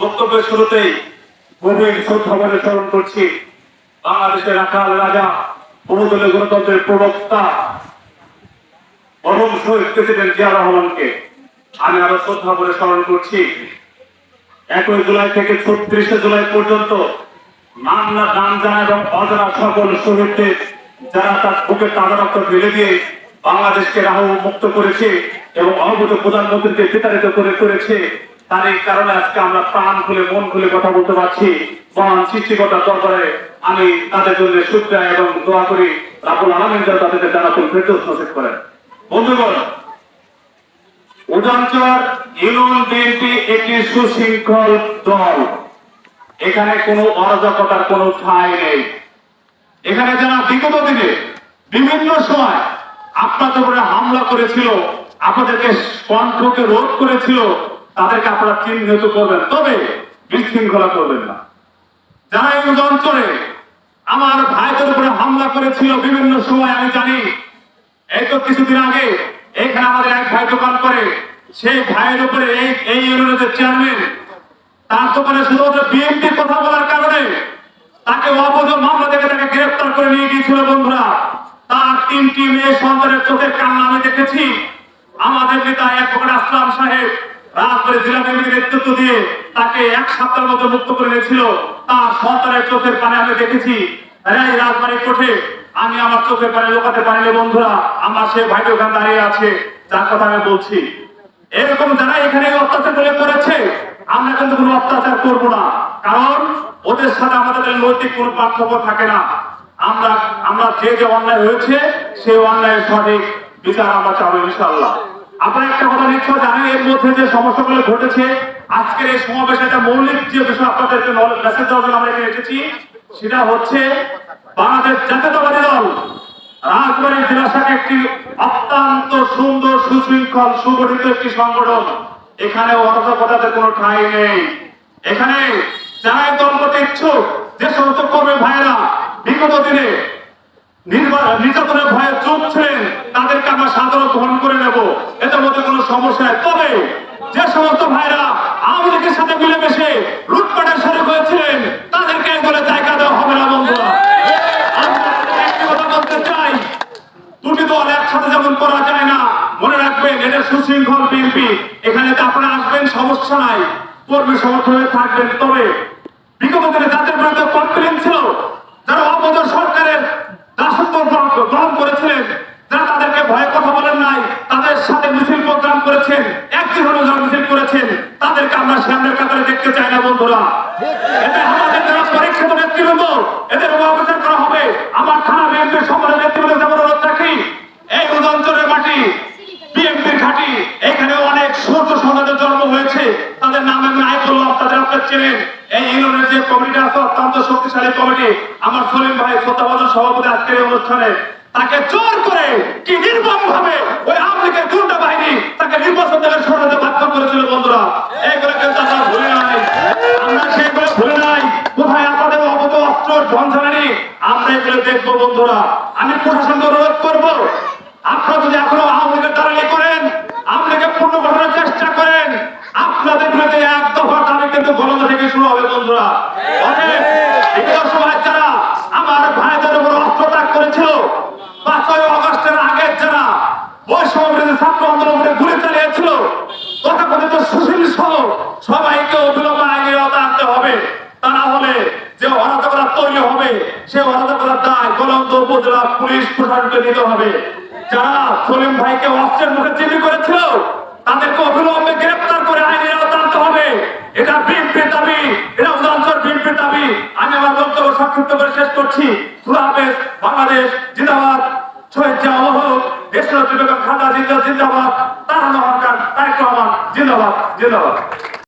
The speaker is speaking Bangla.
বক্তব্যের শুরুতেই গভীর শ্রদ্ধাভরে স্মরণ করছি। বাংলাদেশের রাখাল রাজা, বহুদলীয় গণতন্ত্রের প্রবক্তা মরহুম শহীদ প্রেসিডেন্ট জিয়া রহমানকে আমি আরও শ্রদ্ধা করে স্মরণ করছি। একই জুলাই থেকে ছত্রিশে জুলাই পর্যন্ত নাম না নাম জানা এবং অজানা সকল শহীদদের যারা তার বুকে তাজা রক্ত ঢেলে দিয়ে বাংলাদেশকে রাহ মুক্ত করেছে এবং অবগত প্রধানমন্ত্রীকে বিতাড়িত করে করেছে তার এই কারণে আজকে আমরা প্রাণ খুলে, মন খুলে কথা বলতে পারছি। মহান সৃষ্টিকর্তার দরবারে আমি তাদের জন্য শুক্রিয়া এবং দোয়া করি। রাহুল আলমিন যেন তাদেরকে জানাতুল ফেরদৌস নসিব করেন। বন্ধুগণ ইউনিয়ন বিএনপি একটি সুশৃঙ্খল দল। এখানে কোনো অরাজকতার কোনো ঠাঁই নেই। এখানে যারা বিগত দিনে বিভিন্ন সময় আপনাদের উপরে হামলা করেছিল, আপনাদেরকে কণ্ঠকে রোধ করেছিল তাদেরকে আপনারা চিহ্নিত করবেন, তবে বিশৃঙ্খলা করবেন না। যারা এই অঞ্চলে আমার ভাইদের উপরে হামলা করেছিল বিভিন্ন সময়, আমি জানি, এই তো কিছুদিন আগে এখানে আমাদের এক ভাই দোকান করে, সেই ভাইয়ের উপরে এই এই ইউনিয়নের চেয়ারম্যান, তার দোকানে শুধুমাত্র বিএনপি কথা বলার কারণে তাকে অবৈধ মামলা থেকে তাকে গ্রেফতার করে নিয়ে গিয়েছিল বন্ধুরা। তার তিনটি মেয়ে সন্তানের চোখের কান্না আমি দেখেছি আমাদের নেতা এক প্রকার আসলাম সাহেব রাজবাড়ী জেলা কমিটির নেতৃত্ব দিয়ে তাকে এক সপ্তাহের মতো মুক্ত করে নিয়েছিল তার সন্তানের চোখের পানে আমি দেখেছি। এই রাজবাড়ি কোঠে আমি আমার চোখের পানে লোকাতে পারিনি, বন্ধুরা। আমার সে ভাইটি ওখানে দাঁড়িয়ে আছে, যার কথা আমি বলছি। এরকম যারা এখানে অত্যাচার করে করেছে, আমরা কিন্তু কোনো অত্যাচার করব না। কারণ ওদের সাথে আমাদের নৈতিক কোনো পার্থক্য থাকে না। আমরা আমরা যে যে অন্যায় হয়েছে, সেই অন্যায়ের সঠিক বিচার আমরা চাবো ইনশাল্লাহ আপনারা একটা কথা নিশ্চয় জানেন, এর মধ্যে যে সমস্যাগুলো ঘটেছে, আজকের এই সমাবেশে একটা মৌলিক যে বিষয় আপনাদেরকে মেসেজ দেওয়ার জন্য আমরা এখানে এসেছি, সেটা হচ্ছে বাংলাদেশ জাতীয়তাবাদী দল রাজবাড়ী জেলা শাখা একটি অত্যন্ত সুন্দর সুশৃঙ্খল সুগঠিত একটি সংগঠন। এখানে অরাজকতাদের কোনো ঠাঁই নেই। এখানে যারা দল করতে ইচ্ছুক, যে সমস্ত কর্মী ভাইয়েরা বিগত দিনে নির্বা- নির্যাতনের ভয়ে চুপ ছিলেন তাদেরকে আমরা সাধারণ গ্রহণ করে নেব এদের মধ্যে কোনো সমস্যা নেই তবে যে সমস্ত ভাইরা আওয়ামী লীগের সাথে মিলেমিশে লুটপাটের শরীর হয়েছিলেন তাদেরকে দলে জায়গা দেওয়া হবে না, বন্ধুরা। একসাথে যেমন করা যায় না, মনে রাখবেন এটা সুশৃঙ্খল বিএনপি। এখানে আপনারা আসবেন, সমস্যা নাই। কর্মী সমর্থন থাকবেন। তবে বিগত যাদের বিরুদ্ধে কমপ্লেন ছিল যারা অবৈধ সরকারের দাসত্ব গ্রহণ গ্রহণ করেছিলেন যারা তাদেরকে ভয়ে কথা বলেন নাই তাদের সাথে মিছিল প্রোগ্রাম করেছেন যারা মিছিল করেছেন, তাদেরকে আমরা সামনের কাতারে দেখতে চাই না, বন্ধুরা। এতে আমাদের যারা পরীক্ষিত নেতৃবৃন্দ, এদের করা হবে। আমার থানা সম্মানের নেতৃবৃন্দ যেমন অনুরোধ রাখি, এই মাটি, বিএনপির ঘাটি, এখানে অনেক সূর্য সন্তানের জন্ম হয়েছে। তাদের নাম আমি নাই তাদের আপনার চেনেন। এই ইউনিয়নের যে কমিটি আছে, অত্যন্ত শক্তিশালী কমিটি। আমার সলিম ভাই শ্রদ্ধাবাদন সভাপতি আজকের এই অনুষ্ঠানে তাকে জোর করে কি নির্মম ভাবে ওই লীগের গুন্ডা বাহিনী তাকে নির্বাচন থেকে সরাতে বাধ্য করেছিল বন্ধুরা। আমরা ভুলে নাই। আমরা সেগুলো ভুলে নাই। কোথায় আমাদের অবত অস্ত্র আমরা এগুলো বন্ধুরা। আমি প্রশাসনকে অনুরোধ করব, আপনারা যদি এখনও করেন লীগের পুনর্গঠনের চেষ্টা করেন, আপনাদের বিরুদ্ধে এক দফা দাবি কিন্তু গণনা থেকে শুরু হবে বন্ধুরা। অনেক সময় যারা আমার ভাইদের উপর অস্ত্র ত্যাগ করেছিল পাঁচই অগস্টের আগে যারা বিরোধী ছাত্র আন্দোলন করে গুলি চালিয়েছিল। তথাকথিত সুশীল সহ সবাইকে অবিলম্বে আওতায় আনতে হবে। তা না হলে যে অরাজকতা তৈরি হবে, সে অরাজকতার দায় গলন্দ উপজেলা পুলিশ প্রশাসনকে নিতে হবে। যারা সলিম ভাইকে অস্ত্রের মুখে জিম্মি করেছিল, তাদেরকে অবিলম্বে গ্রেপ্তার করে আইনের আনতে হবে। এটা বিএনপির দাবি, এটা উদাহরণ বিএনপির দাবি। আমি আমার বক্তব্য সংক্ষিপ্ত করে শেষ করছি। খুদা বাংলাদেশ জিন্দাবাদ। শহীদ জিয়া দেশের বেগম খালেদা জিন্দা জিন্দাবাদ। তারা খান তারেক রহমান জিন্দাবাদ জিন্দাবাদ।